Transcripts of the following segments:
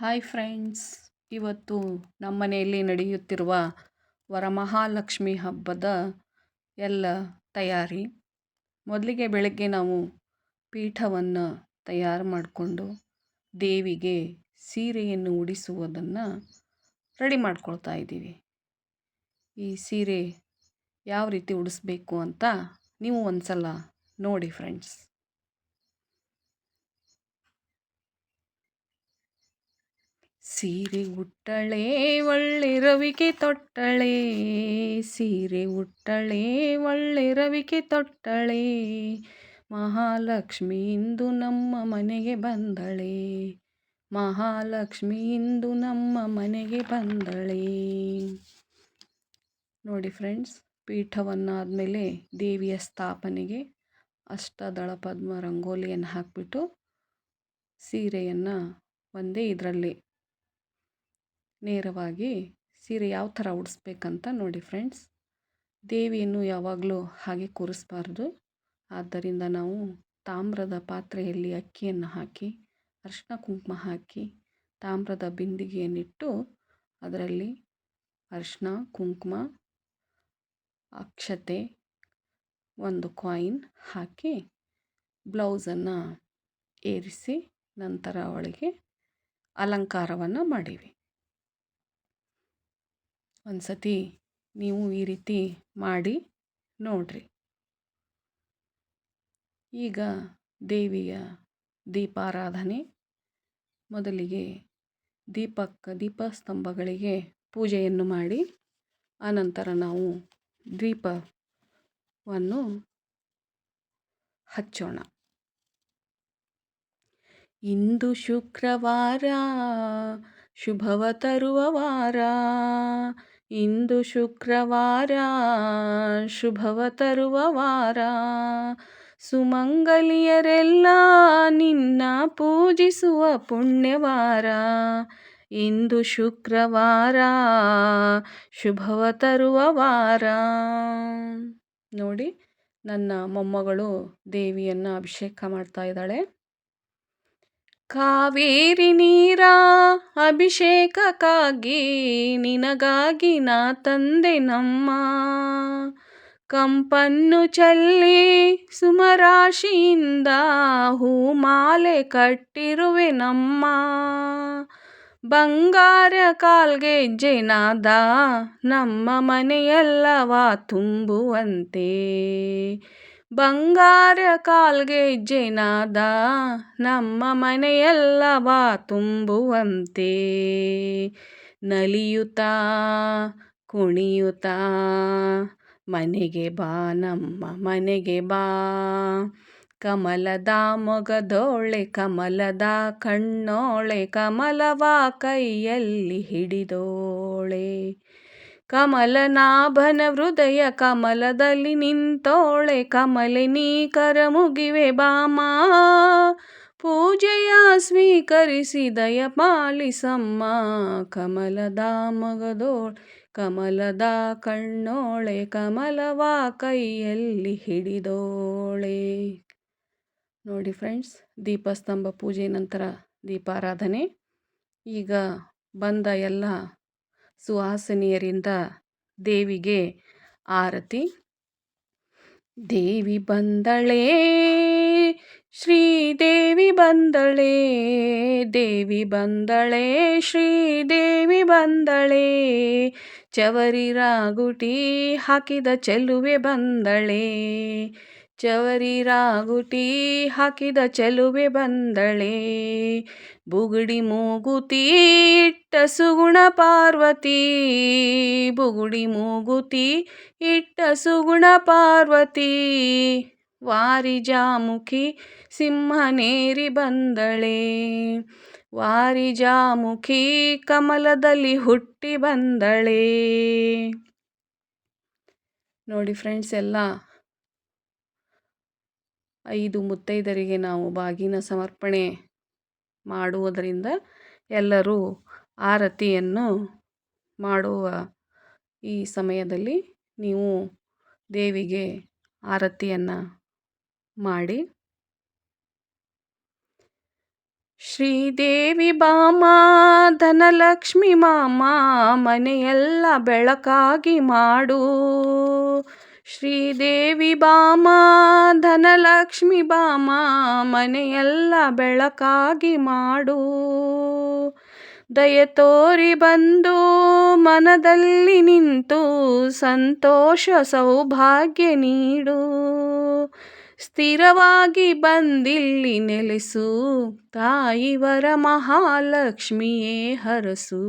Hi friends ಇವತ್ತು ನಮ್ಮ ಮನೆಯಲ್ಲಿ ನಡೆಯುತ್ತಿರುವ ವರಮಹಾಲಕ್ಷ್ಮಿ ಹಬ್ಬದ ಎಲ್ಲ ತಯಾರಿ. ಮೊದಲಿಗೆ ಬೆಳಗ್ಗೆ ನಾವು ಪೀಠವನ್ನು ತಯಾರು ಮಾಡಿಕೊಂಡು ದೇವಿಗೆ ಸೀರೆಯನ್ನು ಉಡಿಸುವುದನ್ನು ರೆಡಿ ಮಾಡ್ಕೊಳ್ತಾ ಇದ್ದೀವಿ. ಈ ಸೀರೆ ಯಾವ ರೀತಿ ಉಡಿಸ್ಬೇಕು ಅಂತ ನೀವು ಒಂದು ಸಲ ನೋಡಿ ಫ್ರೆಂಡ್ಸ್ ಸೀರೆ ಉಟ್ಟಳೆ ಒಳ್ಳೆ ರವಿಕೆ ತೊಟ್ಟಳೆ. ಸೀರೆ ಉಟ್ಟಳೆ ಒಳ್ಳೆ ರವಿಕೆ ತೊಟ್ಟಳೆ. ಮಹಾಲಕ್ಷ್ಮಿ ಇಂದು ನಮ್ಮ ಮನೆಗೆ ಬಂದಳೆ. ಮಹಾಲಕ್ಷ್ಮಿ ಇಂದು ನಮ್ಮ ಮನೆಗೆ ಬಂದಳೆ. ನೋಡಿ ಫ್ರೆಂಡ್ಸ್, ಪೀಠವನ್ನಾದಮೇಲೆ ದೇವಿಯ ಸ್ಥಾಪನೆಗೆ ಅಷ್ಟದಳ ಪದ್ಮ ರಂಗೋಲಿಯನ್ನು ಹಾಕಿಬಿಟ್ಟು ಸೀರೆಯನ್ನು ಒಂದೇ ಇದರಲ್ಲಿ ನೇರವಾಗಿ ಸೀರೆ ಯಾವ ಥರ ಉಡಿಸ್ಬೇಕಂತ ನೋಡಿ ಫ್ರೆಂಡ್ಸ್. ದೇವಿಯನ್ನು ಯಾವಾಗಲೂ ಹಾಗೆ ಕೂರಿಸ್ಬಾರ್ದು. ಆದ್ದರಿಂದ ನಾವು ತಾಮ್ರದ ಪಾತ್ರೆಯಲ್ಲಿ ಅಕ್ಕಿಯನ್ನು ಹಾಕಿ ಅರಿಶಿನ ಕುಂಕುಮ ಹಾಕಿ, ತಾಮ್ರದ ಬಿಂದಿಗೆಯನ್ನಿಟ್ಟು ಅದರಲ್ಲಿ ಅರಿಶಿನ ಕುಂಕುಮ, ಅಕ್ಷತೆ, ಒಂದು ಕಾಯಿನ್ ಹಾಕಿ ಬ್ಲೌಸನ್ನು ಏರಿಸಿ ನಂತರ ಅವಳಿಗೆ ಅಲಂಕಾರವನ್ನು ಮಾಡೀವಿ. ಒಂದು ಸತಿ ನೀವು ಈ ರೀತಿ ಮಾಡಿ ನೋಡಿರಿ. ಈಗ ದೇವಿಯ ದೀಪಾರಾಧನೆ. ಮೊದಲಿಗೆ ದೀಪಕ್ಕೆ ದೀಪಸ್ತಂಭಗಳಿಗೆ ಪೂಜೆಯನ್ನು ಮಾಡಿ, ಆನಂತರ ನಾವು ದೀಪವನ್ನು ಹಚ್ಚೋಣ. ಇಂದು ಶುಕ್ರವಾರ, ಶುಭವ ತರುವ ವಾರ. ಇಂದು ಶುಕ್ರವಾರ, ಶುಭವ ತರುವ ವಾರ. ಸುಮಂಗಲಿಯರೆಲ್ಲ ನಿನ್ನ ಪೂಜಿಸುವ ಪುಣ್ಯವಾರ. ಇಂದು ಶುಕ್ರವಾರ, ಶುಭವ ತರುವ ವಾರ. ನೋಡಿ, ನನ್ನ ಮೊಮ್ಮಗಳು ದೇವಿಯನ್ನು ಅಭಿಷೇಕ ಮಾಡ್ತಾ ಇದ್ದಾಳೆ. ಕಾವೇರಿ ನೀರ, ಅಭಿಷೇಕಕ್ಕಾಗಿ ನಿನಗಾಗಿ ನಾ ತಂದೆ ನಮ್ಮ. ಕಂಪನ್ನು ಚಲ್ಲಿ ಸುಮರಾಶಿಯಿಂದ ಹೂಮಾಲೆ ಕಟ್ಟಿರುವೆ ನಮ್ಮ. ಬಂಗಾರ ಕಾಲ್ಗೆಜ್ಜೆನಾದ ನಮ್ಮ ಮನೆಯೆಲ್ಲವ ತುಂಬುವಂತೆ. ಬಂಗಾರ ಕಾಲ್ಗೆ ಜೇನಾದ ನಮ್ಮ ಮನೆಯೆಲ್ಲವ ತುಂಬುವಂತೆ. ನಲಿಯುತ್ತಾ, ಕುಣಿಯುತ್ತಾ, ಮನೆಗೆ ಬಾ ನಮ್ಮ ಮನೆಗೆ ಬಾ. ಕಮಲದ ಮೊಗದೋಳೆ ಕಮಲದ ಕಣ್ಣೋಳೆ, ಕಮಲವ ಕೈಯಲ್ಲಿ ಹಿಡಿದೋಳೆ. ಕಮಲನಾಭನ ಹೃದಯ ಕಮಲದಲ್ಲಿ ನಿಂತೋಳೆ ಕಮಲಿನಿ ಕರ ಮುಗಿವೆ ಬಾಮ. ಪೂಜೆಯ ಸ್ವೀಕರಿಸಿ ದಯ ಪಾಲಿಸಮ್ಮ. ಕಮಲದ ಮಗದೋಳೆ, ಕಮಲದ ಕಣ್ಣೋಳೆ, ಕಮಲವ ಕೈಯಲ್ಲಿ ಹಿಡಿದೋಳೆ. ನೋಡಿ ಫ್ರೆಂಡ್ಸ್, ದೀಪಸ್ತಂಭ ಪೂಜೆ ನಂತರ ದೀಪಾರಾಧನೆ. ಈಗ ಬಂದ ಎಲ್ಲ ಸುಹಾಸಿನಿಯರಿಂದ ದೇವಿಗೆ ಆರತಿ. ದೇವಿ ಬಂದಳೇ, ಶ್ರೀದೇವಿ ಬಂದಳೇ, ದೇವಿ ಬಂದಳೇ, ಶ್ರೀದೇವಿ ಬಂದಳೇ, ಚವರಿ ರಾಗುಟಿ ಹಾಕಿದ ಚೆಲುವೆ ಬಂದಳೇ. ಚವರಿ ರಾಗುಟಿ ಹಾಕಿದ ಚೆಲುವೆ ಬಂದಳೆ. ಬುಗುಡಿ ಮೂಗುತಿ ಇಟ್ಟ ಸುಗುಣ ಪಾರ್ವತಿ. ಬುಗುಡಿ ಮೂಗುತಿ ಇಟ್ಟ ಸುಗುಣ ಪಾರ್ವತಿ. ವಾರಿಜಾಮುಖಿ ಸಿಂಹನೇರಿ ಬಂದಳೆ. ವಾರಿಜಾಮುಖಿ ಕಮಲದಲ್ಲಿ ಹುಟ್ಟಿ ಬಂದಳೆ. ನೋಡಿ ಫ್ರೆಂಡ್ಸ್ ಎಲ್ಲ ಐದು ಮುತ್ತೈದರಿಗೆ ನಾವು ಬಾಗಿನ ಸಮರ್ಪಣೆ ಮಾಡುವುದರಿಂದ ಎಲ್ಲರೂ ಆರತಿಯನ್ನು ಮಾಡುವ ಈ ಸಮಯದಲ್ಲಿ ನೀವು ದೇವಿಗೆ ಆರತಿಯನ್ನು ಮಾಡಿ. ಶ್ರೀದೇವಿ ಬಾಮ, ಧನಲಕ್ಷ್ಮಿ ಮಾಮ, ಮನೆಯೆಲ್ಲ ಬೆಳಕಾಗಿ ಮಾಡು. ಶ್ರೀದೇವಿ ಬಾಮ, ಧನಲಕ್ಷ್ಮಿ ಬಾಮ, ಮನೆಯೆಲ್ಲ ಬೆಳಕಾಗಿ ಮಾಡು. ದಯ ತೋರಿ ಬಂದು, ಮನದಲ್ಲಿ ನಿಂತು ಸಂತೋಷ ಸೌಭಾಗ್ಯ ನೀಡು. ಸ್ಥಿರವಾಗಿ ಬಂದಿಲ್ಲಿ ನೆಲೆಸು, ತಾಯಿವರ ಮಹಾಲಕ್ಷ್ಮಿಯೇ ಹರಸು.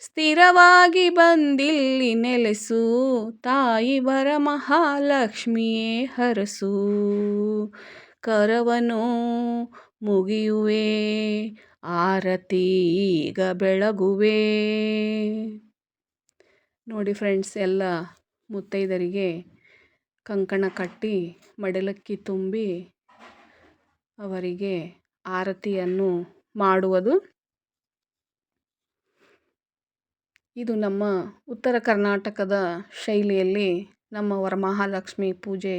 ಸ್ಥಿರವಾಗಿ ಬಂದಿಲ್ಲಿ ನೆಲೆಸು, ತಾಯಿ ವರ ಮಹಾಲಕ್ಷ್ಮಿಯೇ ಹರಸು. ಕರವನು ಮುಗಿಯುವೆ, ಆರತಿ ಈಗ ಬೆಳಗುವೆ. ನೋಡಿ ಫ್ರೆಂಡ್ಸ್, ಎಲ್ಲ ಮುತ್ತೈದರಿಗೆ ಕಂಕಣ ಕಟ್ಟಿ ಮಡಲಕ್ಕಿ ತುಂಬಿ ಅವರಿಗೆ ಆರತಿಯನ್ನು ಮಾಡುವುದು. ಇದು ನಮ್ಮ ಉತ್ತರ ಕರ್ನಾಟಕದ ಶೈಲಿಯಲ್ಲಿ ನಮ್ಮ ವರಮಹಾಲಕ್ಷ್ಮಿ ಪೂಜೆ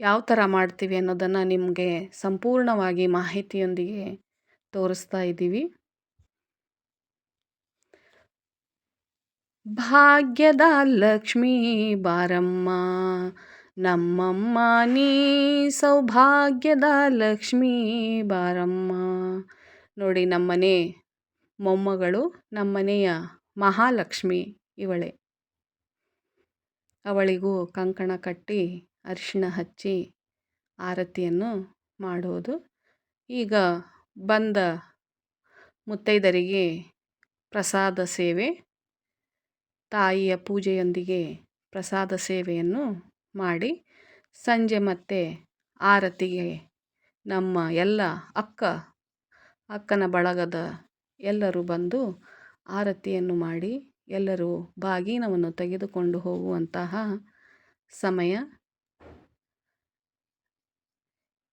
ಯಾವ ಥರ ಮಾಡ್ತೀವಿ ಅನ್ನೋದನ್ನು ನಿಮಗೆ ಸಂಪೂರ್ಣವಾಗಿ ಮಾಹಿತಿಯೊಂದಿಗೆ ತೋರಿಸ್ತಾ ಇದ್ದೀವಿ. ಭಾಗ್ಯದ ಲಕ್ಷ್ಮೀ ಬಾರಮ್ಮ, ನಮ್ಮಮ್ಮ ನೀ ಸೌಭಾಗ್ಯದ ಲಕ್ಷ್ಮೀ ಬಾರಮ್ಮ. ನೋಡಿ ನಮ್ಮನೆ ಮೊಮ್ಮಗಳು, ನಮ್ಮನೆಯ ಮಹಾಲಕ್ಷ್ಮಿ ಇವಳೆ. ಅವಳಿಗೂ ಕಂಕಣ ಕಟ್ಟಿ ಅರಿಶಿಣ ಹಚ್ಚಿ ಆರತಿಯನ್ನು ಮಾಡುವುದು. ಈಗ ಬಂದ ಮುತ್ತೈದರಿಗೆ ಪ್ರಸಾದ ಸೇವೆ. ತಾಯಿಯ ಪೂಜೆಯೊಂದಿಗೆ ಪ್ರಸಾದ ಸೇವೆಯನ್ನು ಮಾಡಿ ಸಂಜೆ ಮತ್ತೆ ಆರತಿಗೆ ನಮ್ಮ ಎಲ್ಲ ಅಕ್ಕ, ಅಕ್ಕನ ಬಳಗದ ಎಲ್ಲರೂ ಬಂದು ಆರತಿಯನ್ನು ಮಾಡಿ ಎಲ್ಲರೂ ಬಾಗಿನವನ್ನು ತೆಗೆದುಕೊಂಡು ಹೋಗುವಂತಹ ಸಮಯ.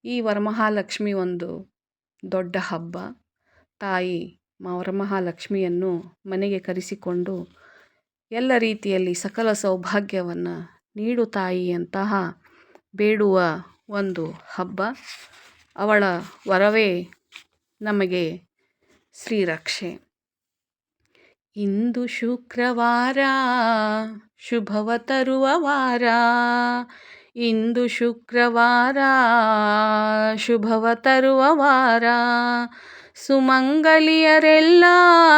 ಈ ವರಮಹಾಲಕ್ಷ್ಮಿ ಒಂದು ದೊಡ್ಡ ಹಬ್ಬ. ತಾಯಿ ವರಮಹಾಲಕ್ಷ್ಮಿಯನ್ನು ಮನೆಗೆ ಕರೆಸಿಕೊಂಡು ಎಲ್ಲ ರೀತಿಯಲ್ಲಿ ಸಕಲ ಸೌಭಾಗ್ಯವನ್ನು ನೀಡು ತಾಯಿ ಅಂತಹ ಬೇಡುವ ಒಂದು ಹಬ್ಬ. ಅವಳ ವರವೇ ನಮಗೆ ಶ್ರೀರಕ್ಷೆ. ಇಂದು ಶುಕ್ರವಾರ, ಶುಭವ ತರುವ ವಾರ. ಇಂದು ಶುಕ್ರವಾರ, ಶುಭವ ತರುವ ವಾರ. ಸುಮಂಗಲಿಯರೆಲ್ಲ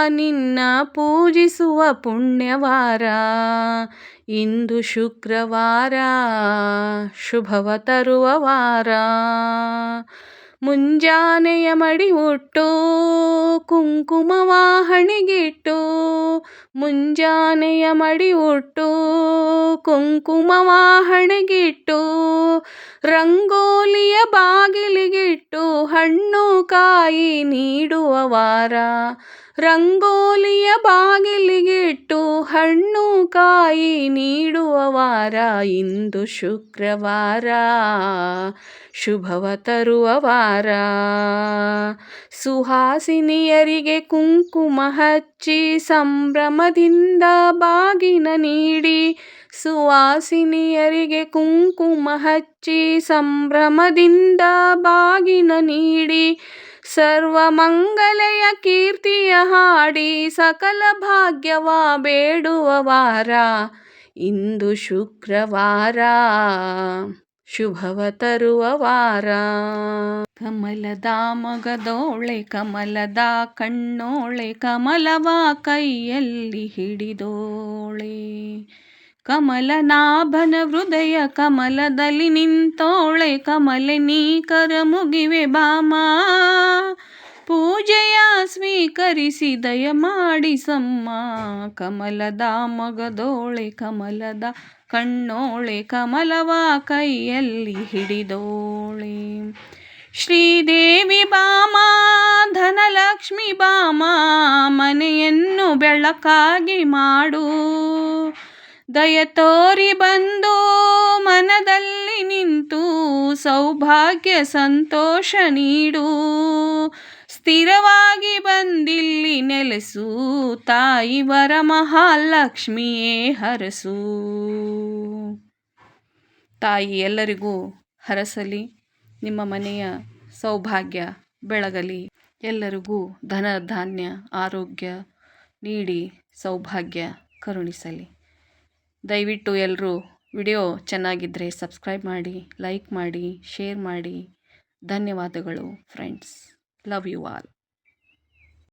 ನಿನ್ನ ಪೂಜಿಸುವ ಪುಣ್ಯವಾರ. ಇಂದು ಶುಕ್ರವಾರ, ಶುಭವ ತರುವ ವಾರ. ಮುಂಜಾನೆಯ ಮಡಿ ಉಟ್ಟು ಕುಂಕುಮವ ಹಣೆಗಿಟ್ಟು, ಮುಂಜಾನೆಯ ಮಡಿ ಉಟ್ಟು ಕುಂಕುಮವ ಹಣೆಗಿಟ್ಟು, ರಂಗೋಲಿಯ ಬಾಗಿಲಿಗಿಟ್ಟು, ಹಣ್ಣು ಕಾಯಿ ನೀಡುವ ವಾರ. ರಂಗೋಲಿಯ ಬಾಗಿಲಿಗಿಟ್ಟು ಹಣ್ಣು ಕಾಯಿ ನೀಡುವ ವಾರ ಇಂದು ಶುಕ್ರವಾರ. ಶುಭವ ತರುವ ವಾರ ಸುಹಾಸಿನಿಯರಿಗೆ ಕುಂಕುಮ ಹಚ್ಚಿ ಸಂಭ್ರಮದಿಂದ ಬಾಗಿನ ನೀಡಿ ಸುವಾಸಿನಿಯರಿಗೆ ಕುಂಕುಮ ಹಚ್ಚಿ ಸಂಭ್ರಮದಿಂದ ಬಾಗಿನ ನೀಡಿ ಸರ್ವಮಂಗಲೆಯ ಕೀರ್ತಿಯ ಹಾಡಿ ಸಕಲ ಭಾಗ್ಯವ ಬೇಡುವ ವಾರ. ಇಂದು ಶುಕ್ರವಾರ. ಶುಭವ ತರುವ ವಾರ. ಕಮಲದ ಮಗದೋಳೆ, ಕಮಲದ ಕಣ್ಣೋಳೆ, ಕಮಲವ ಕೈಯಲ್ಲಿ ಹಿಡಿದೋಳೆ. ಕಮಲನಾಭನ ಹೃದಯ ಕಮಲದಲ್ಲಿ ನಿಂತೋಳೆ ಕಮಲೆ ನೀ ಕರ ಮುಗಿವೆ ಬಾಮ ಪೂಜೆಯ ಸ್ವೀಕರಿಸಿ ದಯ ಮಾಡಿಸಮ್ಮ ಕಮಲದ ಮಗದೋಳೆ ಕಮಲದ ಕಣ್ಣೋಳೆ ಕಮಲವ ಕೈಯಲ್ಲಿ ಹಿಡಿದೋಳೆ. ಶ್ರೀದೇವಿ ಬಾಮ ಧನಲಕ್ಷ್ಮಿ ಬಾಮ ಮನೆಯನ್ನು ಬೆಳಕಾಗಿ ಮಾಡು. ದಯ ತೋರಿ ಬಂದು ಮನದಲ್ಲಿ ನಿಂತು ಸೌಭಾಗ್ಯ ಸಂತೋಷ ನೀಡು. ಸ್ಥಿರವಾಗಿ ಬಂದಿಲ್ಲಿ ನೆಲೆಸು, ತಾಯಿ ವರ ಮಹಾಲಕ್ಷ್ಮಿಯೇ ಹರಸು. ತಾಯಿ ಎಲ್ಲರಿಗೂ ಹರಸಲಿ, ನಿಮ್ಮ ಮನೆಯ ಸೌಭಾಗ್ಯ ಬೆಳಗಲಿ. ಎಲ್ಲರಿಗೂ ಧನ ಧಾನ್ಯ, ಆರೋಗ್ಯ ನೀಡಿ, ಸೌಭಾಗ್ಯ ಕರುಣಿಸಲಿ. ದಯವಿಟ್ಟು ಎಲ್ಲರೂ ವಿಡಿಯೋ ಚೆನ್ನಾಗಿದ್ದರೆ ಸಬ್ಸ್ಕ್ರೈಬ್ ಮಾಡಿ, ಲೈಕ್ ಮಾಡಿ, ಶೇರ್ ಮಾಡಿ. ಧನ್ಯವಾದಗಳು ಫ್ರೆಂಡ್ಸ್ ಲವ್ ಯು ಆಲ್